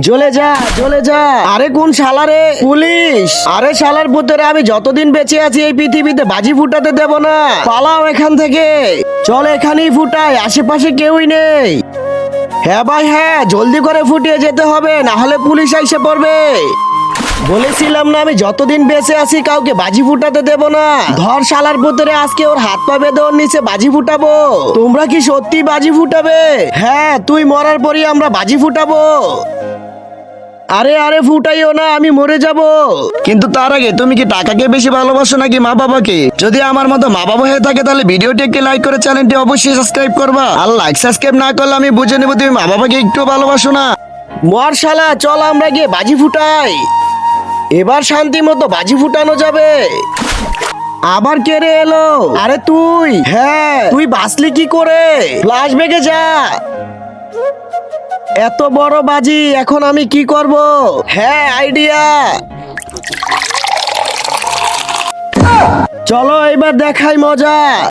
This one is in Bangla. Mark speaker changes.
Speaker 1: জ্বলে যা জ্বলে যা। আরে কোন শালারে পুলিশ! আরে শালার পুত্রে আমি যতদিন বেঁচে আছি এই পৃথিবীতে বাজি ফুটাতে দেব না। পালাও এখান থেকে। চল এখানেই ফুটাই, আশেপাশে কেউই নেই। হ্যাঁ ভাই হ্যাঁ জলদি করে ফুটিয়ে যেতে হবে, না হলে পুলিশ এসে পড়বে। বলেছিলাম না আমি যতদিন বেঁচে আছি কাউকে বাজি ফুটাতে দেব না। ধর শালার পুত্রে আজকে ওর হাত পা বেঁধে ওর নিচে বাজি ফুটাবো। তোমরা কি সত্যি বাজি ফুটাবে? হ্যাঁ তুই মরার পরই আমরা বাজি ফুটাবো। আরে আরে ফুটাইও না, আমি মরে যাব।
Speaker 2: কিন্তু তার আগে, তুমি কি টাকাকে বেশি ভালোবাসো নাকি মা বাবাকে? যদি আমার মতো মা বাবা হয়ে থাকে, তাহলে ভিডিওটি একটি লাইক করে চ্যানেলটি অবশ্যই সাবস্ক্রাইব করবা। আর লাইক সাবস্ক্রাইব না করলে আমি বুঝে নেব তুমি মা বাবাকে একটু ভালোবাসো না।
Speaker 1: মর শালা চল আমরা গিয়ে বাজি ফুটাই। এবার শান্তি মতো বাজি ফুটানো যাবে। আবার কে রে এলো? আরে তুই হ্যাঁ তুই বাঁচলি কি করে? ফ্লাশ বেগে যা। এত বড় বাজি এখন আমি কি করব? হ্যাঁ আইডিয়া চলো এবার দেখাই মজা!